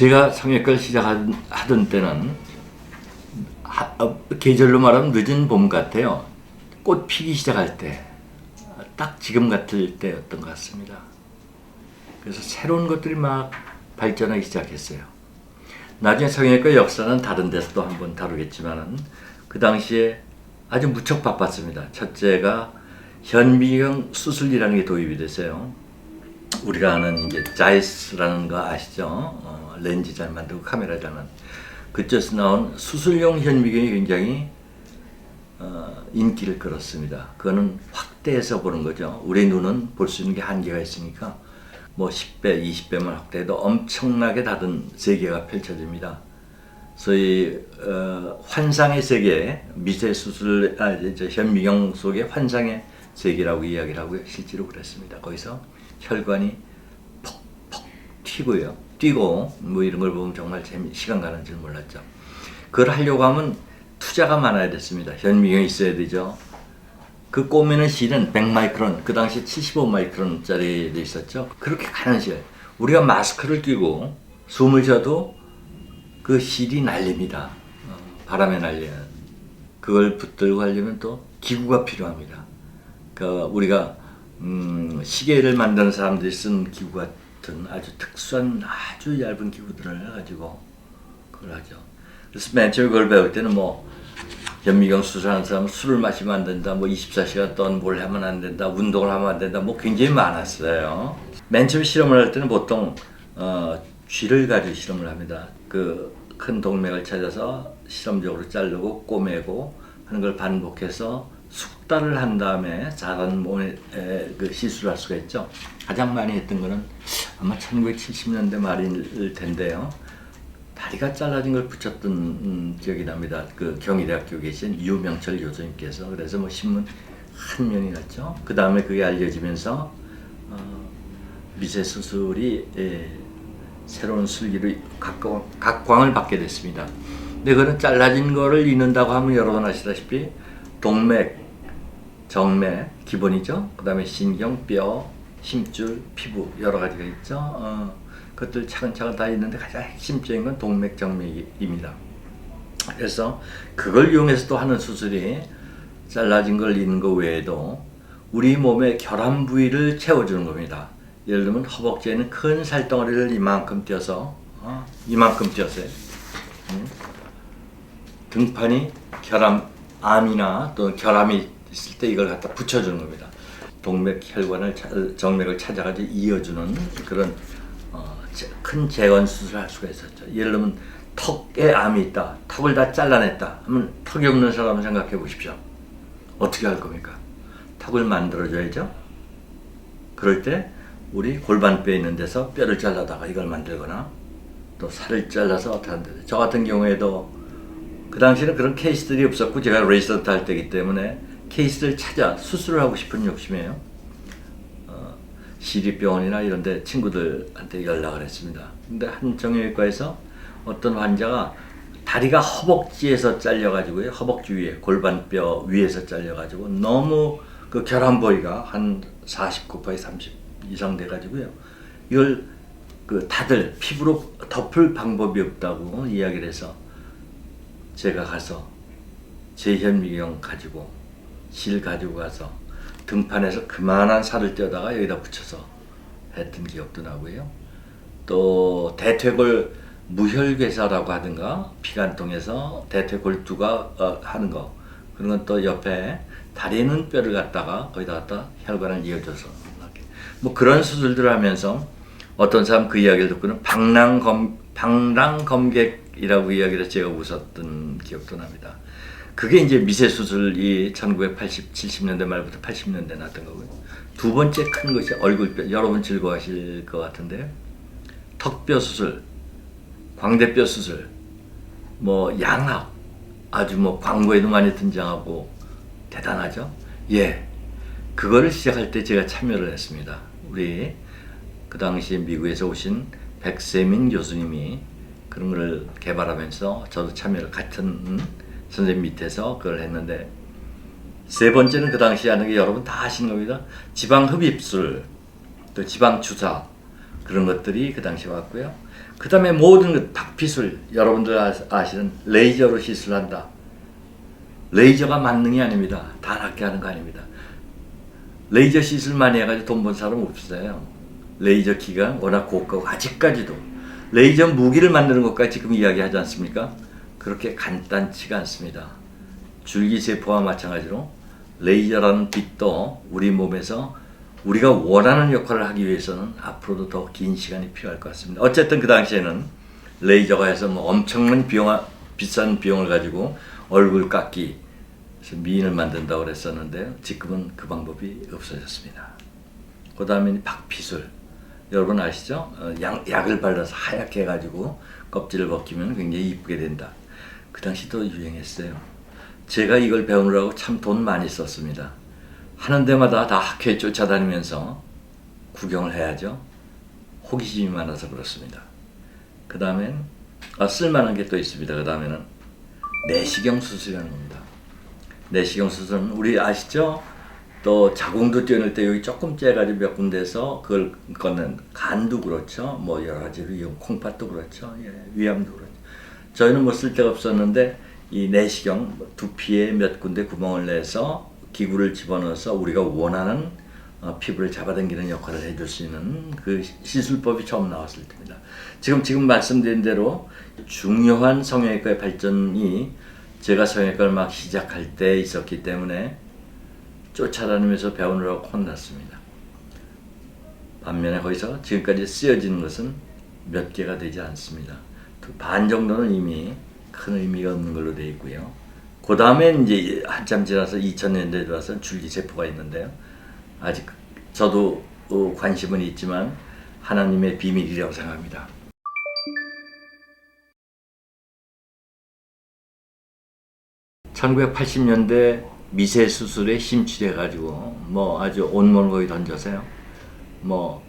제가 성형외과를 시작하던 때는 하, 어, 계절로 말하면 늦은 봄 같아요. 꽃 피기 시작할 때, 딱 지금 같을 때였던 것 같습니다. 그래서 새로운 것들이 막 발전하기 시작했어요. 나중에 성형외과 역사는 다른 데서도 한번 다루겠지만은 그 당시에 아주 무척 바빴습니다. 첫째가 현미경 수술이라는 게 도입이 됐어요. 우리가 아는 이제 자이스라는 거 아시죠? 어, 렌즈 잘 만들고 카메라 잘 만. 그쪽에서 나온 수술용 현미경이 굉장히 어, 인기를 끌었습니다. 그거는 확대해서 보는 거죠. 우리 눈은 볼 수 있는 게 한계가 있으니까 뭐 10배, 20배만 확대해도 엄청나게 다른 세계가 펼쳐집니다. 소위 어, 환상의 세계, 미세 수술, 아, 현미경 속의 환상의 세계라고 이야기를 하고요. 실제로 그랬습니다. 거기서 혈관이 퍽퍽 튀고요. 뛰고 뭐 이런 걸 보면 정말 재미, 시간 가는 줄 몰랐죠. 그걸 하려고 하면 투자가 많아야 됐습니다. 현미경이 있어야 되죠. 그 꼬매는 실은 100마이크론, 그 당시 75마이크론짜리도 있었죠. 그렇게 가는 실. 우리가 마스크를 끼고 숨을 쉬어도 그 실이 날립니다. 어, 바람에 날리는. 그걸 붙들고 하려면 또 기구가 필요합니다. 그 우리가 음, 시계를 만드는 사람들이 쓴 기구 같은 아주 특수한 아주 얇은 기구들을 가지고 그걸 하죠. 그래서 맨 처음에 그걸 배울 때는 뭐 현미경 수술하는 사람은 술을 마시면 안 된다, 뭐 24시간 동안 뭘 하면 안 된다, 운동을 하면 안 된다, 뭐 굉장히 많았어요. 맨 처음 실험을 할 때는 보통 어, 쥐를 가지고 실험을 합니다. 그 큰 동맥을 찾아서 실험적으로 자르고 꼬매고 하는 걸 반복해서 숙달을 한 다음에 자란 몸에 에, 그 시술을 할 수가 있죠. 가장 많이 했던 거는 아마 1970년대 말일 텐데요. 다리가 잘라진 걸 붙였던 음, 기억이 납니다. 그 경희대학교 계신 유명철 교수님께서 그래서 뭐 신문 한 면이 났죠. 그 다음에 그게 알려지면서 어, 미세 수술이 예, 새로운 술기로 각광, 각광을 받게 됐습니다. 근데 그는 잘라진 거를 잃는다고 하면 여러분 아시다시피 동맥, 정맥 기본이죠. 그 다음에 신경, 뼈, 힘줄, 피부 여러 가지가 있죠. 어, 그것들 차근차근 다 있는데 가장 핵심적인 건 동맥, 정맥입니다. 그래서 그걸 이용해서 또 하는 수술이 잘라진 걸 잃는 거 외에도 우리 몸의 결함 부위를 채워주는 겁니다. 예를 들면 허벅지에는 큰 살덩어리를 이만큼 띄어서 어? 이만큼 띄었어요. 음? 등판이 결함 암이나 또 결함이 있을 때 이걸 갖다 붙여주는 겁니다. 동맥 혈관을 차- 정맥을 찾아가지고 이어주는 그런 어, 제- 큰 재건 수술을 할 수가 있었죠. 예를 들면 턱에 암이 있다, 턱을 다 잘라냈다 하면 턱이 없는 사람을 생각해 보십시오. 어떻게 할 겁니까? 턱을 만들어줘야죠. 그럴 때 우리 골반뼈 있는 데서 뼈를 잘라다가 이걸 만들거나 또 살을 잘라서 어떻게 하는데 저 같은 경우에도 그 당시에는 그런 케이스들이 없었고 제가 레지던트 할 때이기 때문에 케이스를 찾아 수술을 하고 싶은 욕심이에요. 어, 시립병원이나 이런 데 친구들한테 연락을 했습니다. 근데 한 정형외과에서 어떤 환자가 다리가 허벅지에서 잘려가지고요. 허벅지 위에 골반뼈 위에서 잘려가지고 너무 그 결함 부위가 한 40 곱하기 30 이상 돼가지고요. 이걸 그 다들 피부로 덮을 방법이 없다고 이야기를 해서 제가 가서 제 현미경 가지고 실 가지고 가서 등판에서 그만한 살을 떼다가 여기다 붙여서 했던 기억도 나고요. 또 대퇴골 무혈괴사라고 하든가 통해서 대퇴골두가 어, 하는 거 그런 건 또 옆에 다리는 뼈를 갖다가 거기다 갖다 혈관을 이어줘서. 뭐 그런 수술들을 하면서 어떤 사람 그 이야기를 듣고는 방랑검 방랑검객이라고 이야기를 제가 웃었던 기억도 납니다. 그게 이제 미세 수술이 1980, 70년대 말부터 80년대 났던 거고요. 두 번째 큰 것이 얼굴뼈. 여러분 즐거워하실 것 같은데요. 턱뼈 수술, 광대뼈 수술, 뭐 양압, 아주 뭐 광고에도 많이 등장하고 대단하죠. 예, 그거를 시작할 때 제가 참여를 했습니다. 우리 그 당시 미국에서 오신 백세민 교수님이 그런 걸 개발하면서 저도 참여를 같은 선생님 밑에서 그걸 했는데 세 번째는 그 당시 하는 게 여러분 다 아시는 겁니다. 지방 흡입술, 또 지방 주사 그런 것들이 그 당시에 왔고요. 그 다음에 모든 것 박피술 여러분들 아- 아시는 레이저로 시술한다. 레이저가 만능이 아닙니다. 다 낫게 하는 거 아닙니다. 레이저 시술 많이 해가지고 돈 번 사람 없어요. 레이저 기가 워낙 고가고 아직까지도 레이저 무기를 만드는 것까지 지금 이야기하지 않습니까? 그렇게 간단치가 않습니다. 줄기세포와 마찬가지로 레이저라는 빛도 우리 몸에서 우리가 원하는 역할을 하기 위해서는 앞으로도 더 긴 시간이 필요할 것 같습니다. 어쨌든 그 당시에는 레이저가 해서 뭐 엄청난 비용, 비싼 비용을 가지고 얼굴 깎기, 미인을 만든다고 그랬었는데 지금은 그 방법이 없어졌습니다. 그 다음에 박피술. 여러분 아시죠? 어, 약, 약을 발라서 하얗게 해가지고 껍질을 벗기면 굉장히 이쁘게 된다. 그 당시 또 유행했어요. 제가 이걸 배우느라고 참 돈 많이 썼습니다. 하는 데마다 다 학교에 쫓아다니면서 구경을 해야죠. 호기심이 많아서 그렇습니다. 그 다음엔 아, 쓸만한 게 또 있습니다. 그 다음에는 내시경 수술이라는 겁니다. 내시경 수술은 우리 아시죠? 또 자궁도 떼어낼 때 여기 조금 째가지고 몇 군데서 그걸 걷는 간도 그렇죠. 뭐 여러 가지로 콩팥도 그렇죠. 예, 위암도 그렇죠. 저희는 뭐 쓸 데가 없었는데 이 내시경 뭐 두피에 몇 군데 구멍을 내서 기구를 집어넣어서 우리가 원하는 어, 피부를 잡아당기는 역할을 해줄 수 있는 그 시술법이 처음 나왔을 때입니다. 지금 지금 말씀드린 대로 중요한 성형외과의 발전이 제가 성형외과를 막 시작할 때 있었기 때문에 쫓아다니면서 배우느라고 혼났습니다. 반면에 거기서 지금까지 쓰여지는 것은 몇 개가 되지 않습니다. 그 반 정도는 이미 큰 의미가 없는 걸로 되어 있고요. 그 다음에 이제 한참 지나서 2000년대에 들어와서 줄기 세포가 있는데요. 아직 저도 어, 관심은 있지만 하나님의 비밀이라고 생각합니다. (1980년대) 미세 수술에 심취돼 가지고 뭐 아주 온몸을 거의 던져서요 뭐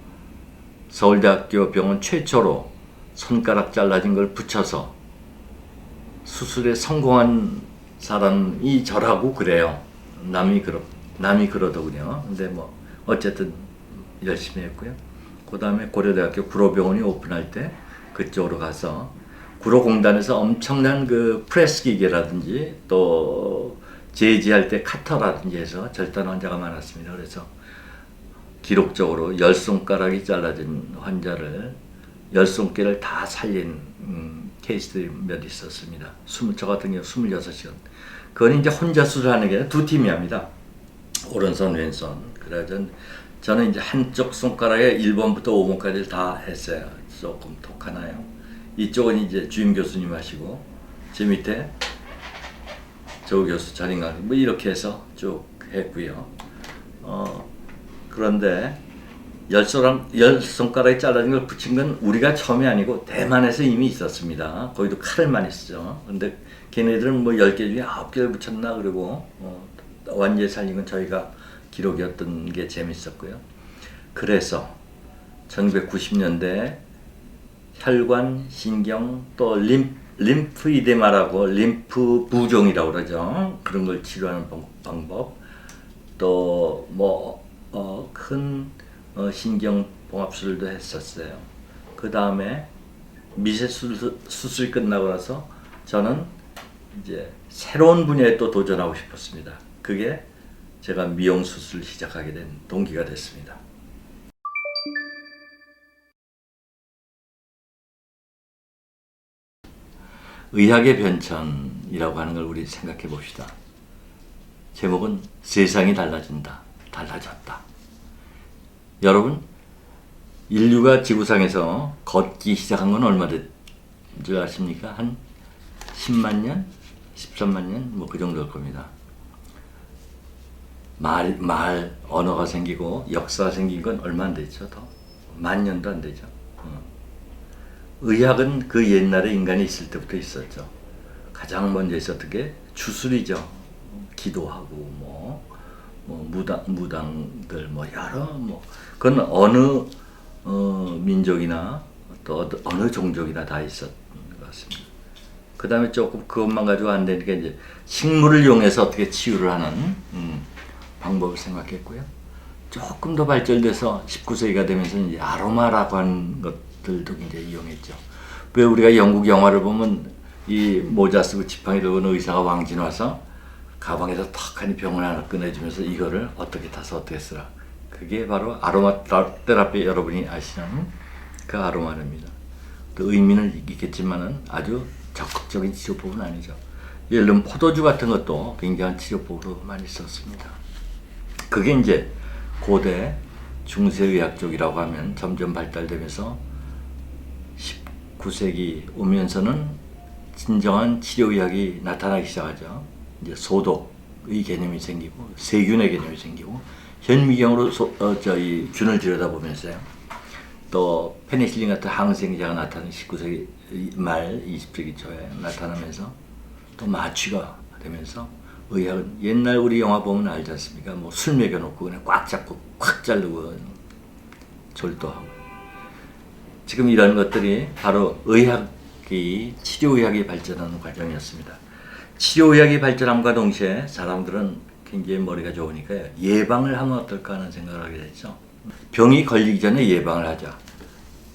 서울대학교 병원 최초로 손가락 잘라진 걸 붙여서 수술에 성공한 사람이 저라고 그래요. 남이 그러 남이 그러더군요. 근데 뭐 어쨌든 열심히 했고요. 그 다음에 고려대학교 구로병원이 오픈할 때 그쪽으로 가서 구로공단에서 엄청난 그 프레스 기계라든지 또 제지할 때 카터라든지 해서 절단 환자가 많았습니다. 그래서 기록적으로 열 손가락이 잘라진 환자를 열 손가락을 다 살린 음, 케이스들이 몇 있었습니다. 20, 저 같은 경우 26시간. 그건 이제 혼자 수술하는 게 아니라 두 팀이 합니다. 오른손, 왼손. 그래 전 저는 이제 한쪽 손가락에 1번부터 5번까지 다 했어요. 조금 독 하나요? 이쪽은 이제 주임 교수님 하시고 제 밑에 조 교수 자린가 뭐 이렇게 해서 쭉 했고요. 어 그런데 열 손가락 열 손가락에 잘라진 걸 붙인 건 우리가 처음이 아니고 대만에서 이미 있었습니다. 거기도 칼을 많이 쓰죠. 근데 걔네들은 뭐열개 중에 아홉 개를 붙였나 그리고 어, 완전히 살린 건 저희가 기록이었던 게 재밌었고요. 그래서 1990년대 혈관, 신경, 또 림, 림프 이데마라고 림프 부종이라고 그러죠. 그런 걸 치료하는 방- 방법. 또뭐 어, 큰 어, 신경 봉합술도 했었어요. 그 다음에 미세 수술, 수술이 끝나고 나서 저는 이제 새로운 분야에 또 도전하고 싶었습니다. 그게 제가 미용 수술을 시작하게 된 동기가 됐습니다. 의학의 변천이라고 하는 걸 우리 생각해 봅시다. 제목은 세상이 달라진다. 달라졌다. 여러분, 인류가 지구상에서 걷기 시작한 건 얼마 된줄 아십니까? 한 10만 년? 13만 년? 뭐 그 정도일 겁니다. 말, 말, 언어가 생기고 역사가 생긴 건 얼마 안 됐죠, 더. 만 년도 안 되죠. 어. 의학은 그 옛날에 인간이 있을 때부터 있었죠. 가장 먼저 있었던 게 주술이죠. 기도하고 뭐, 뭐 무당 무당들 뭐 여러 뭐 그건 어느 어, 민족이나 또 어느- 종족이나 다 있었던 것 같습니다. 그 다음에 조금 그것만 가지고 안 되니까 이제 식물을 이용해서 어떻게 치유를 하는 음, 방법을 생각했고요. 조금 더 발전돼서 19세기가 되면서 이제 아로마라고 하는 것들도 굉장히 이용했죠. 왜 우리가 영국 영화를 보면 이 모자 쓰고 지팡이 들고 의사가 왕진 와서 가방에서 턱하니 병을 하나 꺼내주면서 이거를 어떻게 타서 어떻게 쓰라. 그게 바로 아로마 테라피 여러분이 아시는 그 아로마입니다. 그 의미는 있겠지만은 아주 적극적인 치료법은 아니죠. 예를 들면 포도주 같은 것도 굉장한 치료법으로 많이 썼습니다. 그게 이제 고대 중세의학 쪽이라고 하면 점점 발달되면서 19세기 오면서는 진정한 치료의학이 나타나기 시작하죠. 이제 소독의 개념이 생기고 세균의 개념이 생기고 현미경으로 소, 어, 저희 균을 들여다보면서요. 또 페니실린 같은 항생제가 나타나는 19세기 말 20세기 초에 나타나면서 또 마취가 되면서 의학은 옛날 우리 영화 보면 알지 않습니까? 뭐 술 먹여놓고 그냥 꽉 잡고 콱 자르고 졸도하고 지금 이런 것들이 바로 의학이 치료의학이 발전하는 과정이었습니다. 치료의학이 발전함과 동시에 사람들은 굉장히 머리가 좋으니까 예방을 하면 어떨까 하는 생각을 하게 됐죠. 병이 걸리기 전에 예방을 하자.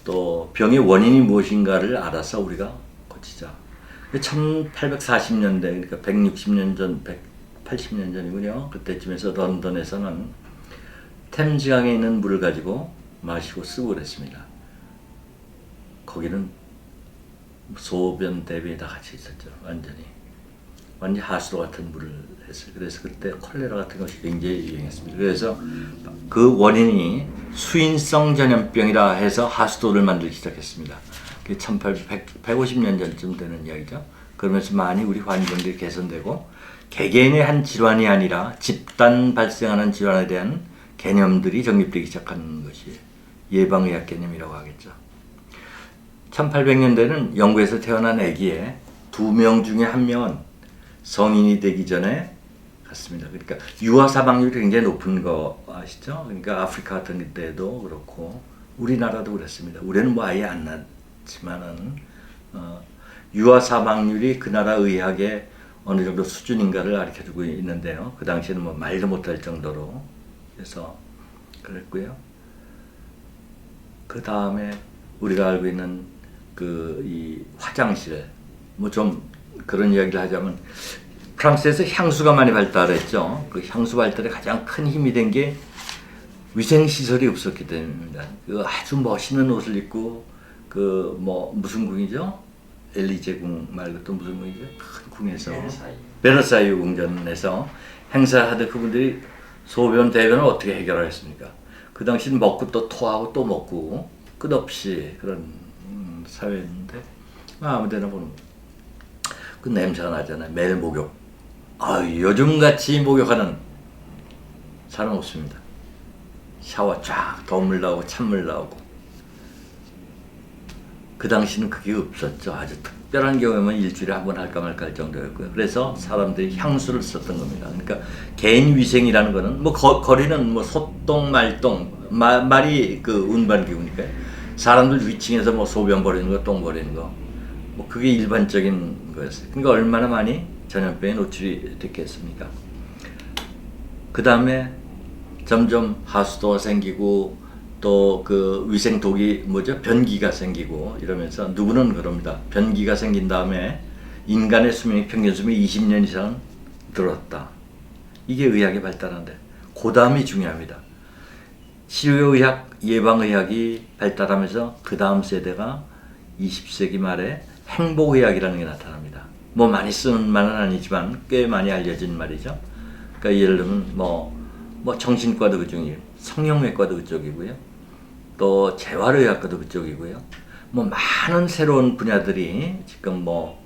또 병의 원인이 무엇인가를 알아서 우리가 고치자. 1840년대 그러니까 160년 전, 180년 전이군요. 그때쯤에서 런던에서는 템즈강에 있는 물을 가지고 마시고 쓰고 그랬습니다. 거기는 소변 대비에 다 같이 있었죠. 완전히. 완전 하수도 같은 물을 했어요. 그래서 그때 콜레라 같은 것이 굉장히 유행했습니다. 그래서 그 원인이 수인성 전염병이라 해서 하수도를 만들기 시작했습니다. 그게 1850년 전쯤 되는 이야기죠. 그러면서 많이 우리 환경들이 개선되고 개개인의 한 질환이 아니라 집단 발생하는 질환에 대한 개념들이 정립되기 시작하는 것이 예방의학 개념이라고 하겠죠. 1800년대는 영국에서 태어난 아기의 두명 중에 한 명은 성인이 되기 전에 갔습니다. 그러니까 유아 사망률이 굉장히 높은 거 아시죠? 그러니까 아프리카 같은 데도 그렇고 우리나라도 그랬습니다. 우리는 뭐 아예 안 났지만은 어, 유아 사망률이 그 나라 의학의 어느 정도 수준인가를 가르쳐주고 있는데요. 그 당시에는 뭐 말도 못할 정도로 그래서 그랬고요. 그 다음에 우리가 알고 있는 그 이 화장실 뭐 좀 그런 이야기를 하자면 프랑스에서 향수가 많이 발달했죠. 그 향수 발달에 가장 큰 힘이 된 게 위생 시설이 없었기 때문입니다. 그 아주 멋있는 옷을 입고 그 뭐 무슨 궁이죠? 엘리제 궁 말고 또 무슨 궁이죠? 큰 궁에서 베르사유 궁전에서 행사하던 그분들이 소변 대변을 어떻게 해결하겠습니까? 그 당시는 먹고 또 토하고 또 먹고 끝없이 그런 음, 사회였는데 아무데나 보는 그 냄새가 나잖아요. 매일 목욕. 아 요즘 같이 목욕하는 사람 없습니다. 샤워 쫙 더물 나오고 찬물 나오고 그 당시는 그게 없었죠. 아주 특별한 경우에만 일주일에 한 번 할까 말까 할 정도였고요. 그래서 사람들이 향수를 썼던 겁니다. 그러니까 개인 위생이라는 거는 뭐 거, 거리는 뭐 소똥 말똥 마, 말이 그 운반기구니까요. 사람들 위층에서 뭐 소변 버리는 거, 똥 버리는 거, 뭐 그게 일반적인 거였어요. 그러니까 얼마나 많이 전염병에 노출이 됐겠습니까? 그 다음에 점점 하수도가 생기고 또 그 위생 독이 뭐죠? 변기가 생기고 이러면서 누구는 그럽니다. 변기가 생긴 다음에 인간의 수명이 평균 수명이 20년 이상 늘었다. 이게 의학이 발달한데 그 다음이 중요합니다. 치료의학, 예방의학이 발달하면서 그 다음 세대가 20세기 말에 행복의학이라는 게 나타납니다. 뭐 많이 쓰는 말은 아니지만 꽤 많이 알려진 말이죠. 그러니까 예를 들면 뭐, 뭐 정신과도 그쪽이에요. 성형외과도 그쪽이고요. 또 재활의학과도 그쪽이고요. 뭐 많은 새로운 분야들이 지금 뭐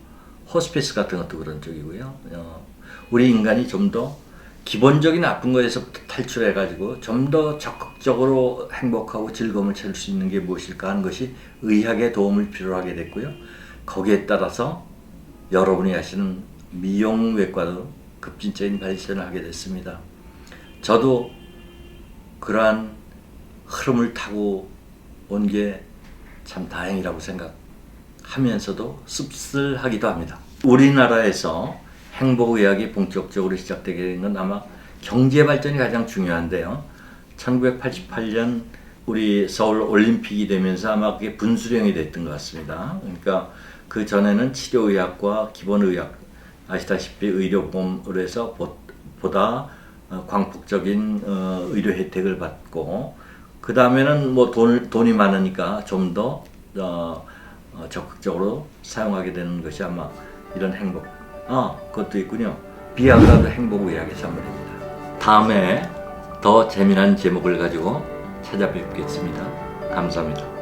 호스피스 같은 것도 그런 쪽이고요. 어, 우리 인간이 좀 더 기본적인 나쁜 거에서부터 탈출해가지고 좀 더 적극적으로 행복하고 즐거움을 찾을 수 있는 게 무엇일까 하는 것이 의학의 도움을 필요로 하게 됐고요. 거기에 따라서 여러분이 하시는 미용외과도 급진적인 발전을 하게 됐습니다. 저도 그러한 흐름을 타고 온 게 참 다행이라고 생각하면서도 씁쓸하기도 합니다. 우리나라에서 행복의학이 본격적으로 시작되게 된 건 아마 경제 발전이 가장 중요한데요. 1988년 우리 서울 올림픽이 되면서 아마 그게 분수령이 됐던 것 같습니다. 그러니까 그 전에는 치료의학과 기본의학 아시다시피 의료보험으로 해서 보- 보다 어, 광폭적인 어, 의료 혜택을 받고 그 다음에는 뭐 돈, 돈이 많으니까 좀더 어, 어, 적극적으로 사용하게 되는 것이 아마 이런 행복. 아, 그것도 있군요. 비아그라도 행복의학의 산물입니다. 다음에 더 재미난 제목을 가지고 찾아뵙겠습니다. 감사합니다.